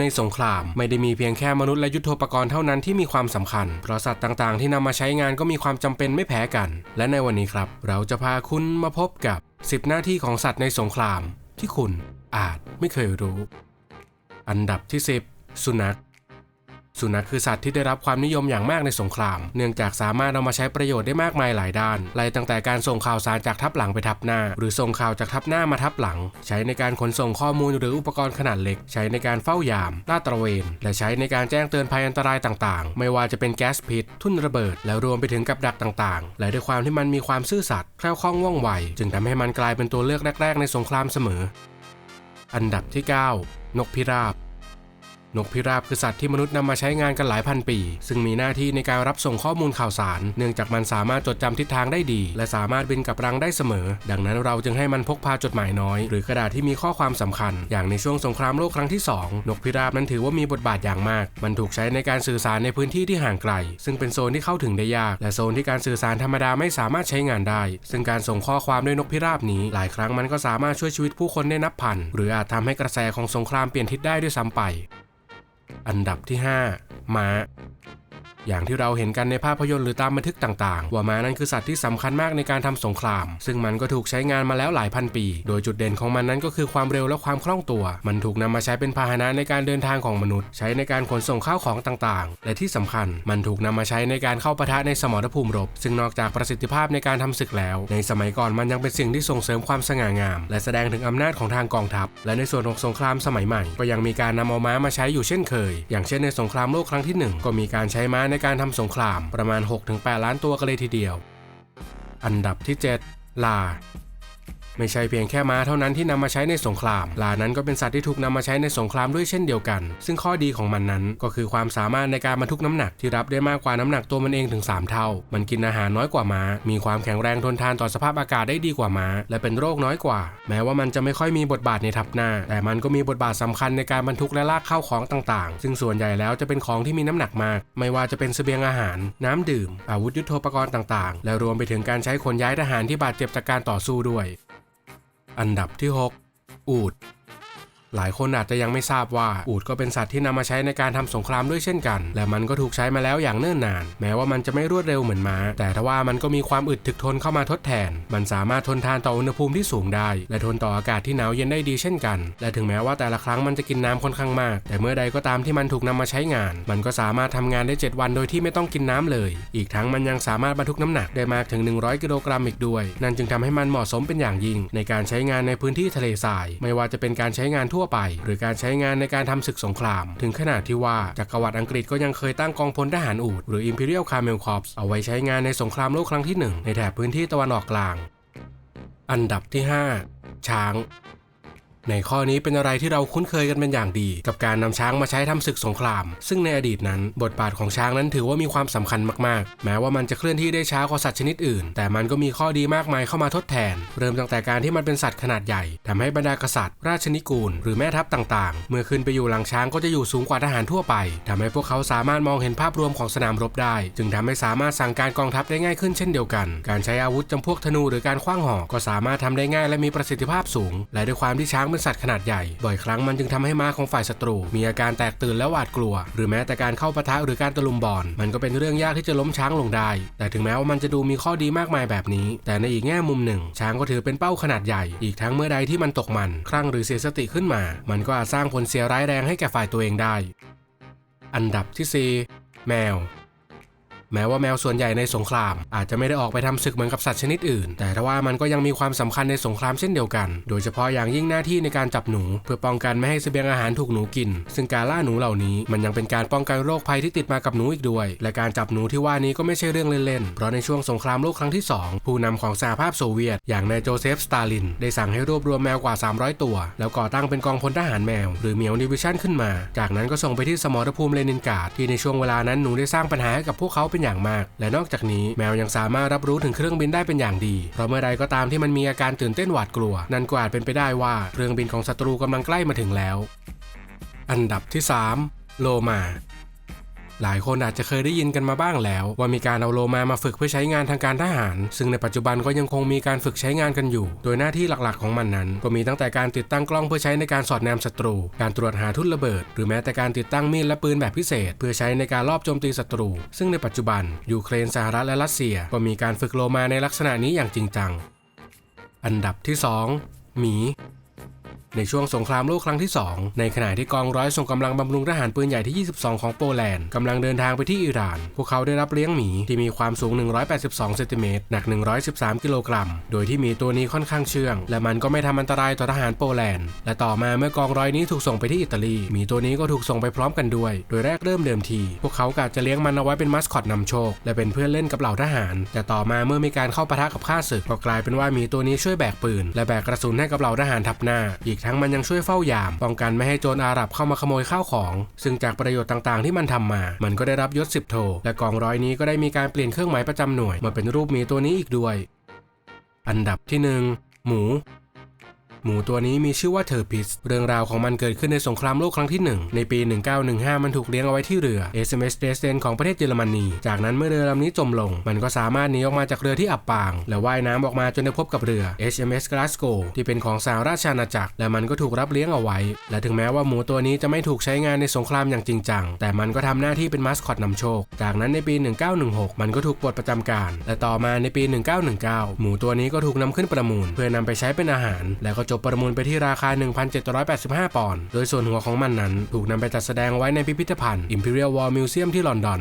ในสงคราม ไม่ได้มีเพียงแค่มนุษย์และยุทโธปกรณ์เท่านั้นที่มีความสำคัญ เพราะสัตว์ต่างๆ ที่นำมาใช้งานก็มีความจำเป็นไม่แพ้กัน และในวันนี้ครับ เราจะพาคุณมาพบกับ 10 หน้าที่ของสัตว์ในสงคราม ที่คุณอาจไม่เคยรู้ อันดับที่ 10 สุนัข สุนัขคือสัตว์ที่ได้รับความนิยมอย่างมากในสงคราม เนื่องจากสามารถเอามาใช้ประโยชน์ได้มากมายหลายด้าน ไล่ตั้งแต่การส่งข่าวสารจากทัพหลังไปทัพหน้า หรือส่งข่าวจากทัพหน้ามาทัพหลัง ใช้ในการขนส่งข้อมูลหรืออุปกรณ์ขนาดเล็ก ใช้ในการเฝ้ายาม ลาดตระเวน และใช้ในการแจ้งเตือนภัยอันตรายต่างๆ ไม่ว่าจะเป็นแก๊สพิษ ทุ่นระเบิด แล้วรวมไปถึงกับดักต่างๆ และด้วยความที่มันมีความซื่อสัตย์แคล่วคล่องว่องไว จึงทำให้มันกลายเป็นตัวเลือกแรก ๆ ในสงครามเสมอ อันดับที่ 9 นกพิราบ นกพิราบคือสัตว์ที่มนุษย์นำมาใช้งานกันหลายพันปี ซึ่งมีหน้าที่ในการรับส่งข้อมูลข่าวสาร เนื่องจากมันสามารถจดจำทิศทางได้ดี และสามารถบินกับรังได้เสมอ ดังนั้นเราจึงให้มันพกพาจดหมายน้อย หรือกระดาษที่มีข้อความสำคัญ อย่างในช่วงสงครามโลกครั้งที่ 2 นกพิราบนั้นถือว่ามีบทบาทอย่างมาก มันถูกใช้ในการสื่อสารในพื้นที่ที่ห่างไกล ซึ่งเป็นโซนที่เข้าถึงได้ยาก และโซนที่การสื่อสารธรรมดาไม่สามารถใช้งานได้ ซึ่งการส่งข้อความด้วยนกพิราบนี้ หลายครั้งมันก็สามารถช่วยชีวิตผู้คนได้นับพัน หรืออาจทำให้กระแสของสงครามเปลี่ยนทิศได้ด้วยซ้ำไป อันดับที่ 5 ม้า อย่างที่เราเห็นกันในภาพยนตร์หรือตามบันทึกต่างๆ ว่าม้านั้นคือสัตว์ที่สำคัญมากในการทำสงคราม ซึ่งมันก็ถูกใช้งานมาแล้วหลายพันปี โดยจุดเด่นของมันนั้นก็คือความเร็วและความคล่องตัว มันถูกนำมาใช้เป็นพาหนะในการเดินทางของมนุษย์ ใช้ในการขนส่งข้าวของต่างๆ และที่สำคัญ มันถูกนำมาใช้ในการเข้าปะทะในสมรภูมิรบ ซึ่งนอกจากประสิทธิภาพในการทำศึกแล้ว ในสมัยก่อนมันยังเป็นสิ่งที่ส่งเสริมความสง่างาม และแสดงถึงอำนาจของทางกองทัพ และในส่วนของสงครามสมัยใหม่ ก็ยังมีการนำเอาม้ามาใช้อยู่เช่นเคย อย่างเช่นในสงครามโลกครั้งที่หนึ่งก็มีการใช้ม้าในการทำสงครามประมาณ 6-8 ล้านตัวกันเลยทีเดียว อันดับที่ 7 ลา ไม่ใช่เพียงแค่ม้าเท่านั้นที่นำมาใช้ในสงครามลานั้นก็เป็นสัตว์ที่ถูกนำมาใช้ในสงครามด้วยเช่นเดียวกัน ซึ่งข้อดีของมันนั้นก็คือความสามารถในการบรรทุกน้ำหนักที่รับได้มากกว่าน้ำหนักตัวมันเองถึง 3 เท่า มันกินอาหารน้อยกว่าม้า มีความแข็งแรงทนทานต่อสภาพอากาศได้ดีกว่าม้า และเป็นโรคน้อยกว่า แม้ว่ามันจะไม่ค่อยมีบทบาทในทัพหน้า แต่มันก็มีบทบาทสำคัญในการบรรทุกและลากเข้าของต่างๆ ซึ่งส่วนใหญ่แล้วจะเป็นของที่มีน้ำหนักมาก ไม่ว่าจะเป็นเสบียงอาหาร น้ำดื่ม อาวุธยุโทโธปกรณ์ต่างๆ และรวมไปถึงการใช้ขนย้ายทหารที่บาดเจ็บจากการต่อสู้ด้วย อันดับที่ 6 อูด หลายคนอาจจะยังไม่ทราบว่าอูฐก็เป็นสัตว์ที่นำมาใช้ในการทำสงครามด้วยเช่นกัน และมันก็ถูกใช้มาแล้วอย่างเนิ่นนาน แม้ว่ามันจะไม่รวดเร็วเหมือนม้า แต่ทว่ามันก็มีความอึดถึกทนเข้ามาทดแทน มันสามารถทนทานต่ออุณหภูมิที่สูงได้ และทนต่ออากาศที่หนาวเย็นได้ดีเช่นกัน และถึงแม้ว่าแต่ละครั้งมันจะกินน้ำค่อนข้างมาก แต่เมื่อใดก็ตามที่มันถูกนำมาใช้งาน มันก็สามารถทำงานได้ 7 วันโดยที่ไม่ต้องกินน้ำเลย อีกทั้งมันยังสามารถบรรทุกน้ำหนักได้มากถึง 100 กิโลกรัมอีกด้วย นั่นจึงทำให้มันเหมาะสมเป็นอย่างยิ่ง ในการใช้งานในพื้นที่ทะเลทราย ไม่ว่าจะเป็นการใช้งานทั่วไป หรือการใช้งานในการทำศึกสงคราม ถึงขนาดที่ว่าจักรวรรดิอังกฤษก็ยังเคยตั้งกองพลทหารอูดหรือ Imperial Camel Corps เอาไว้ใช้งานในสงครามโลกครั้งที่หนึ่งในแถบพื้นที่ตะวันออกกลาง อันดับที่ 5 ช้าง ในข้อนี้เป็นอะไรที่เราคุ้นเคยกันเป็นอย่างดี กับการนำช้างมาใช้ทำศึกสงคราม ซึ่งในอดีตนั้น บทบาทของช้างนั้นถือว่ามีความสำคัญมากๆ แม้ว่ามันจะเคลื่อนที่ได้ช้ากว่าสัตว์ชนิดอื่น แต่มันก็มีข้อดีมากมายเข้ามาทดแทน เริ่มตั้งแต่การที่มันเป็นสัตว์ขนาดใหญ่ทำให้บรรดากษัตริย์ ราชนิกูล หรือแม่ทัพต่างๆ เมื่อขึ้นไปอยู่หลังช้างก็จะอยู่สูงกว่าทหารทั่วไปทำให้พวกเขาสามารถมองเห็นภาพรวมของสนามรบได้ จึงทำให้สามารถสั่งการกองทัพได้ง่ายขึ้นเช่นเดียวกัน การใช้อาวุธจำพวกธนูหรือการขว้างหอกก็สามารถทำได้ง่ายและมีประสิทธิภาพสูง และด้วยความที่ช้างเป็นสัตว์ขนาดใหญ่ บ่อยครั้งมันจึงทำให้ม้าของฝ่ายศัตรู มีอาการแตกตื่นและหวาดกลัว หรือแม้แต่การเข้าปะทะหรือการตะลุมบอลมันก็เป็นเรื่องยากที่จะล้มช้างลงได้ แต่ถึงแม้ว่ามันจะดูมีข้อดีมากมายแบบนี้ แต่ในอีกแง่มุมหนึ่ง ช้างก็ถือเป็นเป้าขนาดใหญ่ อีกทั้งเมื่อใดที่มันตกมันคลั่งหรือเสียสติขึ้นมา มันก็อาจสร้างผลเสียร้ายแรงให้แก่ฝ่ายตัวเองได้ อันดับที่ 4 แมว แม้ว่าแมวส่วนใหญ่ในสงคราม อาจจะไม่ได้ออกไปทำศึกเหมือนกับสัตว์ชนิดอื่น แต่ทว่ามันก็ยังมีความสำคัญในสงครามเช่นเดียวกัน โดยเฉพาะอย่างยิ่งหน้าที่ในการจับหนู เพื่อป้องกันไม่ให้เสบียงอาหารถูกหนูกิน ซึ่งการล่าหนูเหล่านี้ มันยังเป็นการป้องกันโรคภัยที่ติดมากับหนูอีกด้วย และการจับหนูที่ว่านี้ก็ไม่ใช่เรื่องเล่นๆ เพราะในช่วงสงครามโลกครั้งที่ 2 ผู้นำของสหภาพโซเวียต อย่างนายโจเซฟ สตาลิน ได้สั่งให้รวบรวมแมวกว่า 300 ตัว แล้วก่อตั้งเป็นกองพลทหารแมว หรือเมียวดิวิชั่นขึ้นมา จากนั้นก็ส่งไปที่สมรภูมิเลนินกราดที่ในช่วงเวลานั้นหนูได้สร้างปัญหาให้กับพวกเขาเปนอย่างมาก และนอกจากนี้แมวยังสามารถรับรู้ถึงเครื่องบินได้เป็นอย่างดี เพราะเมื่อใดก็ตามที่มันมีอาการตื่นเต้นหวาดกลัว นั่นก็อาจเป็นไปได้ว่าเครื่องบินของศัตรูกำลังใกล้มาถึงแล้ว อันดับที่ 3 โลมา หลายคนอาจจะเคยได้ยินกันมาบ้างแล้ว ว่ามีการเอาโลมามาฝึกเพื่อใช้งานทางการทหาร ซึ่งในปัจจุบันก็ยังคงมีการฝึกใช้งานกันอยู่ โดยหน้าที่หลักๆของมันนั้น ก็มีตั้งแต่การติดตั้งกล้องเพื่อใช้ในการสอดแนมศัตรู การตรวจหาทุ่นระเบิด หรือแม้แต่การติดตั้งมีดและปืนแบบพิเศษ เพื่อใช้ในการลอบโจมตีศัตรู ซึ่งในปัจจุบันยูเครนสหรัฐและรัสเซีย ก็มีการฝึกโลมาในลักษณะนี้อย่างจริงจัง อันดับที่ 2 หมี ในช่วงสงครามโลกครั้งที่ 2 ในขณะที่กองร้อยส่งกำลังบำรุงทหารปืนใหญ่ที่ 22 ของโปแลนด์กำลังเดินทางไปที่อิหร่าน พวกเขาได้รับเลี้ยงหมีที่มีความสูง 182 เซนติเมตร หนัก 113 กิโลกรัม โดยที่หมีตัวนี้ค่อนข้างเชื่อง และมันก็ไม่ทำอันตรายต่อทหารโปแลนด์ และต่อมาเมื่อกองร้อยนี้ถูกส่งไปที่อิตาลี หมีตัวนี้ก็ถูกส่งไปพร้อมกันด้วย โดยแรกเริ่มเดิมที พวกเขากะจะเลี้ยงมันเอาไว้เป็นมัสคอตนำโชค และเป็นเพื่อนเล่นกับเหล่าทหาร แต่ต่อมาเมื่อมีการเข้าปะทะกับข้าศึกก็กลายเป็นว่าหมีตัวนี้ช่วยแบกปืน และแบกกระสุนให้กับเหล่าทหารทับหน้าอีกทั้งมันยังช่วยเฝ้ายาม ป้องกันไม่ให้โจรอาหรับเข้ามาขโมยข้าวของ ซึ่งจากประโยชน์ต่างๆ ที่มันทำมา มันก็ได้รับยศสิบโท และกองร้อยนี้ก็ได้มีการเปลี่ยนเครื่องหมายประจำหน่วยมาเป็นรูปหมีตัวนี้อีกด้วย อันดับที่หนึ่งหมู หมูตัวนี้มีชื่อว่าเทอร์พิส เรื่องราวของมันเกิดขึ้นในสงครามโลกครั้งที่ 1 ในปี 1915 มันถูกเลี้ยงเอาไว้ที่เรือ SMS Dresden ของประเทศเยอรมนี จากนั้นเมื่อเรือลำนี้จมลง มันก็สามารถหนีออกมาจากเรือที่อับปาง และว่ายน้ำออกมาจนได้พบกับเรือ HMS Glasgow ที่เป็นของสหราชอาณาจักร และมันก็ถูกรับเลี้ยงเอาไว้ และถึงแม้ว่าหมูตัวนี้จะไม่ถูกใช้งานในสงครามอย่างจริงจัง แต่มันก็ทำหน้าที่เป็นมัสคอตนำโชค จากนั้นในปี 1916 มันก็ถูกปลดประจำการ และต่อมาในปี 1919 หมูตัวนี้ก็ถูกนำขึ้นประมูล เพื่อนำไปใช้เป็นอาหาร แล้วก็จบประมูลไปที่ราคา 1,785 ปอนด์ โดยส่วนหัวของมันนั้นถูกนำไปจัดแสดงไว้ในพิพิธภัณฑ์ Imperial War Museum ที่ลอนดอน